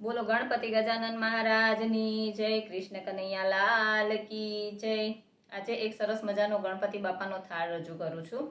બોલો ગણપતિ ગજાનન મહારાજની જય, કૃષ્ણ કનૈયા લાલ કી જય. આજે એક સરસ મજાનો ગણપતિ બાપાનો થાળ રજૂ કરું છું.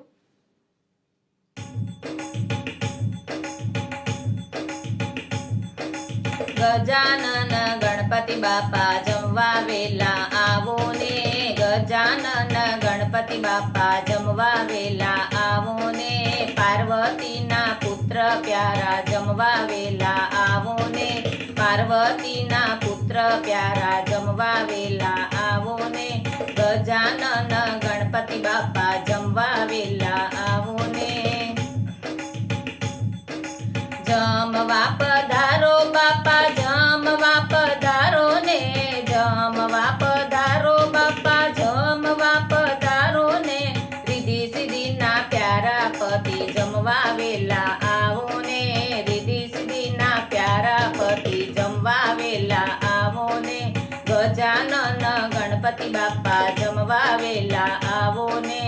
ગજાનન ગણપતિ બાપા જમવા વેલા આવો ને. ગજાનન ગણપતિ બાપા જમવા વેલા આવો ને. પાર્વતીના પુત્ર પ્યારા જમવા વેલા આવો ને. પાર્વતીના પુત્ર પ્યારા જમવા વેલા આવો ને. ગજાનન ગણપતિ બાપા જમવા વેલા આવો ને. જમવા ગણપતિ બાપા જમવા વેલા આવો ને.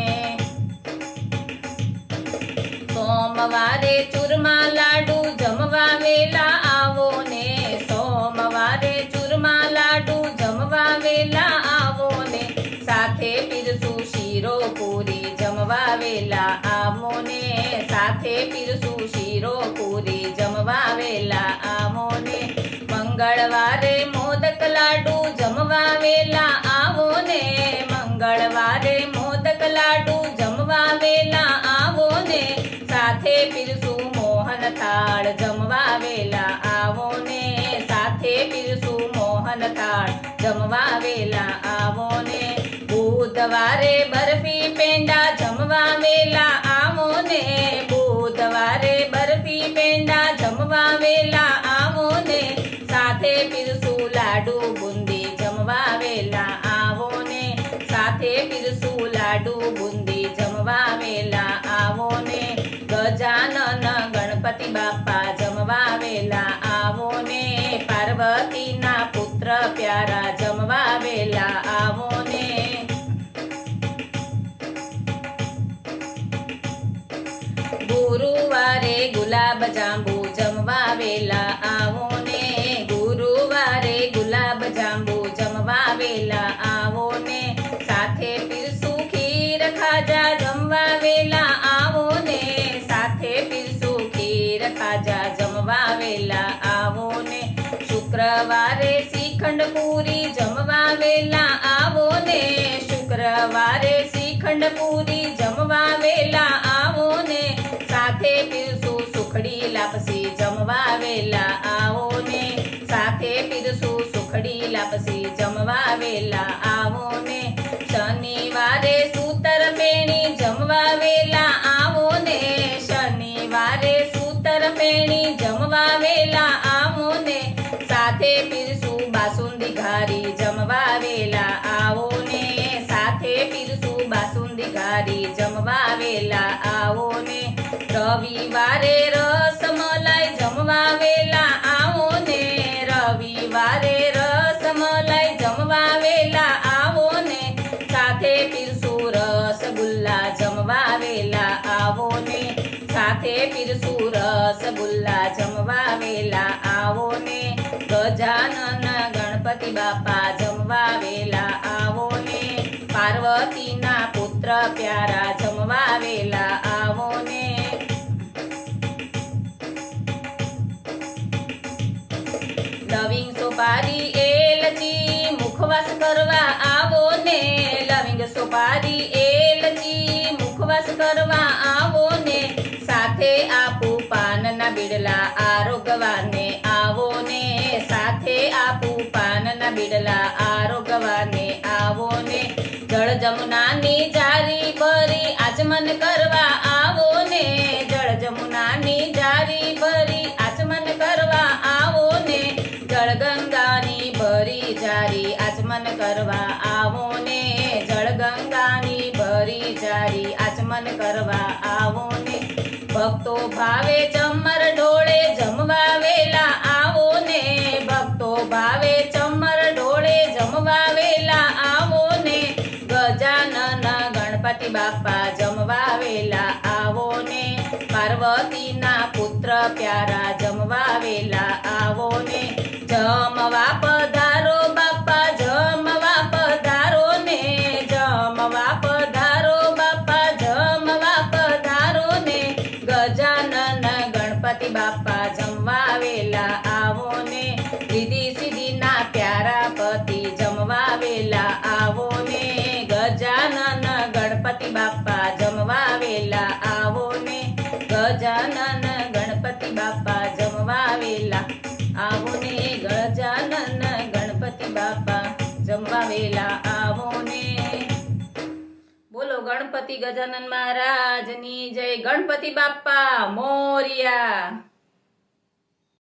સોમવારે ચૂરમા લાડુ જમવા વેલા આવો ને. સોમવારે ચૂરમા લાડુ જમવા વેલા આવો ને. સાથે પીરસું શીરો પૂરી જમવા વેલા આવો ને. સાથે પીરસું શીરો પૂરી જમવા વેલા આવો ને. મંગળવારે લાડુ જમવા વેલા આવો ને. મંગળવારે મોદક લાડુ જમવા વેલા આવો ને. સાથે પીરસું મોહન થાળ જમવા વેલા આવો ને. સાથે પીરસું મોહન થાળ જમવા વેલા આવો ને. બુધવારે બરફી પેંડા જમવા વેલા આવો ને. બુધવારે બરફી પેંડા જમવા વેલા ગુલાબ જાંબુ જમવા વેલા આવો ને ગુરુવારે ગુલાબ જાંબુ જમવા વેલા આવો ને સાથે પીરસું ખીર ખાજા જમવા વેલા આવો ને સાથે પીરસું ખીર ખાજા જમવા વેલા આવો ને શુક્રવારે શ્રીખંડ પૂરી જમવા વેલા આવો ને શુક્રવારે શ્રીખંડ પૂરી જમવા વેલા લાપસી જમવા વેલા આવો ને. શનિવારે સૂતર પેણી જમવા વેલા આવો ને. શનિવારે સૂતર પેણી જમવા વેલા આવો ને. સાથે પીરસું બાસુંદી ઘારી જમવા વેલા આવો ને. સાથે પીરસું બાસુંદી ઘારી જમવા વેલા આવો ને. રવિવારે રસગુલ્લા જમવા આવો ને સાથે પીરસું રસગુલ્લા જમવા આવો ને ગજાનન ગણપતિ બાપા જમવા આવો ને પાર્વતીના પુત્ર પ્યારા જમવા વેલા આવો ને લવિંગ સોપારી એલચી, મુખવાસ કરવા આરોગવાને આવો ને જળ જમુનાની જારી ભરી, આચમન કરવા આવો ને જળ જમુનાની જારી ભરી, આચમન કરવા આવો ને જળ ગંગાની ભરી જારી, આચમન કરવા આવો ને જળ ગંગાની ભરી જારી, આચમન કરવા આવો ને ભક્તો ભાવે ચમર ગજાનન ગણપતિ બાપા જમવા વેલા આવો ને. પાર્વતીના પુત્ર પ્યારા જમવા વેલા આવો ને. જમવા પધારો બાપા, જમવા પધારો ને. જમવા પધારો બાપા, જમવા પધારો ને. ગજાનન ગણપતિ બાપા જમ બાપા જમવા વેલા આવો ને. ગજાનન ગણપતિ બાપા જમવા વેલા આવો ને ગજાનન ગણપતિ બાપા જમવા વેલા આવો ને. બોલો ગણપતિ ગજાનન મહારાજની જય. ગણપતિ બાપા મોર્યા.